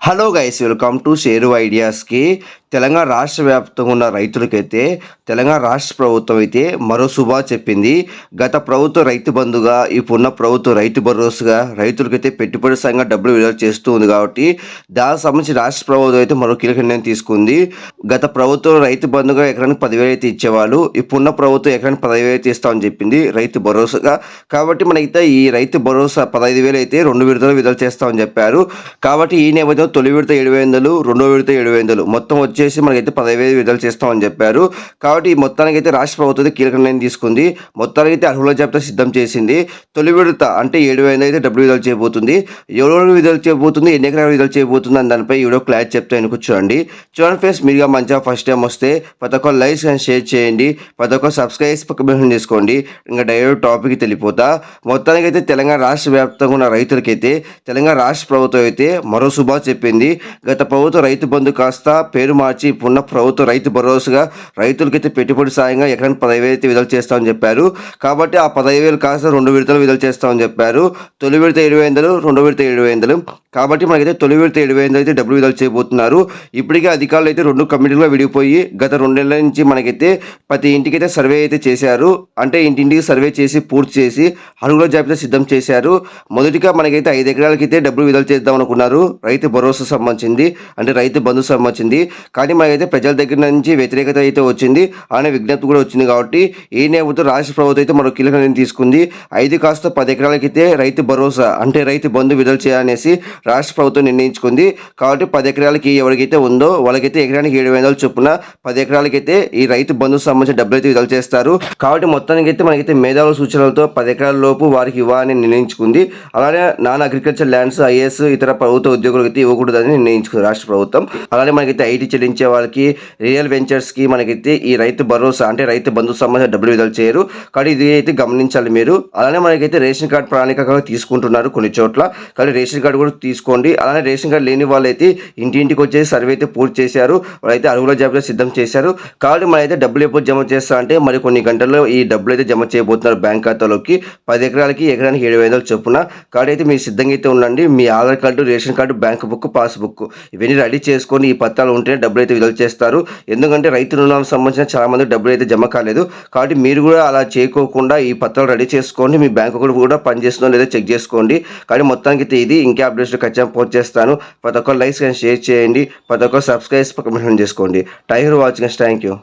Hello guys welcome to Sheru ఐడియాస్కి Telangana రాష్ట్ర వ్యాప్తంగా ఉన్న రైతులకైతే తెలంగాణ రాష్ట్ర ప్రభుత్వం అయితే మరో శుభా చెప్పింది. గత ప్రభుత్వ రైతు బంధుగా ఇప్పుడున్న ప్రభుత్వం రైతు భరోసాగా రైతులకైతే పెట్టుబడి సంఘం డబ్బులు విడుదల చేస్తూ ఉంది కాబట్టి దానికి సంబంధించి రాష్ట్ర ప్రభుత్వం అయితే మరో కీలక నిర్ణయం తీసుకుంది. గత ప్రభుత్వం రైతు బంధుగా ఎకరానికి పదివేలు అయితే ఇచ్చేవాళ్ళు ఇప్పుడున్న ప్రభుత్వం ఎకరానికి పదివేలు అయితే ఇస్తామని చెప్పింది రైతు భరోసాగా. కాబట్టి మనకైతే ఈ రైతు భరోసా పదహైదు వేలు అయితే రెండు విడుదల విడుదల చేస్తామని చెప్పారు. కాబట్టి ఈ నేపథ్యంలో తొలి విడత ఏడు వందలు రెండో విడత ఏడు వందలు మొత్తం వచ్చేసి మనకైతే పదహైదు విడుదల చేస్తామని చెప్పారు. కాబట్టి ఈ మొత్తానికైతే రాష్ట్ర ప్రభుత్వం అయితే కీలక నిర్ణయం తీసుకుంది. అయితే అర్హుల జాబితా సిద్ధం చేసింది. తొలి విడత అంటే ఏడు వందలు అయితే డబ్బులు విడుదల చేయబోతుంది. ఎవరు విడుదల చేయబోతుంది ఎన్ని ఎకరాలు విడుదల చేయబోతుంది అని దానిపై ఈడో వీడియో క్లారిటీ చెప్తే వెనుక చూడండి. చూడండి ఫ్రెండ్స్ మీరుగా మంచిగా ఫస్ట్ టైం వస్తే ప్రతి ఒక్క లైక్స్ అండ్ షేర్ చేయండి. ప్రతి ఒక్క సబ్స్క్రైబ్ పక్క బటన్ చేసుకోండి. ఇంకా డైరెక్ట్ టాపిక్ తెలిపోతా మొత్తానికైతే తెలంగాణ రాష్ట్ర వ్యాప్తంగా ఉన్న రైతులకైతే తెలంగాణ రాష్ట్ర ప్రభుత్వం అయితే మరో శుభా చెప్పింది. గత ప్రభుత్వ రైతు బంధు కాస్త పేరు మార్చి ఇప్పుడున్న ప్రభుత్వ రైతు భరోసాగా రైతులకైతే పెట్టుబడి సాయంగా ఎకరానికి పదహైదు వేలు అయితే విడుదల చేస్తామని చెప్పారు. కాబట్టి ఆ పదహైదు వేలు కాస్త రెండు విడతలు విడుదల చేస్తామని చెప్పారు. తొలి విడత ఇరవై వందలు రెండో విడత ఏడు వందలు. కాబట్టి మనకైతే తొలి విడత ఏడు వేల అయితే డబ్బులు విడుదల చేయబోతున్నారు. ఇప్పటికే అధికారులు అయితే రెండు కమిటీలుగా విడిపోయి గత రెండేళ్ళ నుంచి మనకైతే ప్రతి ఇంటికి అయితే సర్వే అయితే చేశారు. అంటే ఇంటింటికి సర్వే చేసి పూర్తి చేసి అడుగుల జాబితా సిద్ధం చేశారు. మొదటిగా మనకైతే ఐదు ఎకరాలకైతే డబ్బులు విడుదల చేద్దాం అనుకున్నారు. రైతు భరోసా సంబంధించింది అంటే రైతు బంధు సంబంధించింది. కానీ మనకైతే ప్రజల దగ్గర నుంచి వ్యతిరేకత అయితే వచ్చింది. అనే విజ్ఞప్తి కూడా వచ్చింది కాబట్టి ఈ నేపథ్యంలో రాష్ట్ర ప్రభుత్వం అయితే మరో కీలక నిర్ణయం తీసుకుంది. ఐదు కాస్త పది ఎకరాలకైతే రైతు భరోసా అంటే రైతు బంధు విడుదల చేయాలనేసి రాష్ట్ర ప్రభుత్వం నిర్ణయించుకుంది. కాబట్టి పది ఎకరాలకి ఎవరికైతే ఉందో వాళ్ళకైతే ఎకరానికి ఏడు వందల చొప్పున పది ఎకరాలకైతే ఈ రైతు బంధుకు సంబంధించిన డబ్బులు అయితే విడుదల చేస్తారు. కాబట్టి మొత్తానికి అయితే మనకైతే మేధావుల సూచనలతో పది ఎకరాల లోపు వారికి ఇవ్వాలని నిర్ణయించుకుంది. అలానే నాన్ అగ్రికల్చర్ ల్యాండ్స్ ఐఏఎస్ ఇతర ప్రభుత్వ ఉద్యోగులకు అయితే ఇవ్వకూడదని నిర్ణయించుకుంది రాష్ట్ర ప్రభుత్వం. అలానే మనకైతే ఐటీ చెల్లించే వాళ్ళకి రియల్ వెంచర్స్కి మనకైతే ఈ రైతు భరోసా అంటే రైతు బంధుకు సంబంధించిన డబ్బులు విడుదల చేయరు. కాబట్టి ఇది అయితే గమనించాలి మీరు. అలానే మనకైతే రేషన్ కార్డు ప్రణాళికగా తీసుకుంటున్నారు కొన్ని చోట్ల. కానీ రేషన్ కార్డు కూడా తీసుకోండి. అలానే రేషన్ కార్డు లేని వాళ్ళైతే ఇంటింటికి వచ్చేసి సర్వే అయితే పూర్తి చేశారు. వాళ్ళైతే అరుగుల జాబితా సిద్ధం చేశారు. కాబట్టి మనైతే డబ్బులు ఎప్పుడు జమ చేస్తా అంటే మరి కొన్ని గంటల్లో ఈ డబ్బులు అయితే జమ చేయబోతున్నారు బ్యాంక్ ఖాతాలోకి. పది ఎకరాలకి ఎకరానికి ఏడు వందలు చొప్పున. కాబట్టి అయితే మీరు సిద్ధంగా అయితే ఉండండి. మీ Aadhaar card ration card bank book passbook ఇవన్నీ రెడీ చేసుకొని ఈ పత్రాలు ఉంటేనే డబ్బులు అయితే విడుదల చేస్తారు. ఎందుకంటే రైతు రుణాలకు సంబంధించిన చాలా మంది డబ్బులు అయితే జమ కాలేదు. కాబట్టి మీరు కూడా అలా చేయకోకుండా ఈ పత్రాలు రెడీ చేసుకోండి. మీ బ్యాంక్ కూడా పనిచేస్తుందో లేదో చెక్ చేసుకోండి. కానీ మొత్తానికి అయితే ఇది ఇంకా అప్డేట్స్ ఖచ్చితంగా పోస్ట్ చేస్తాను. ప్రతి ఒక్కరు లైక్స్ కానీ షేర్ చేయండి. ప్రతి ఒక్కరు సబ్స్క్రైబ్స్ కమెంట్ చేసుకోండి. టైర్ వాచింగ్ థ్యాంక్ యూ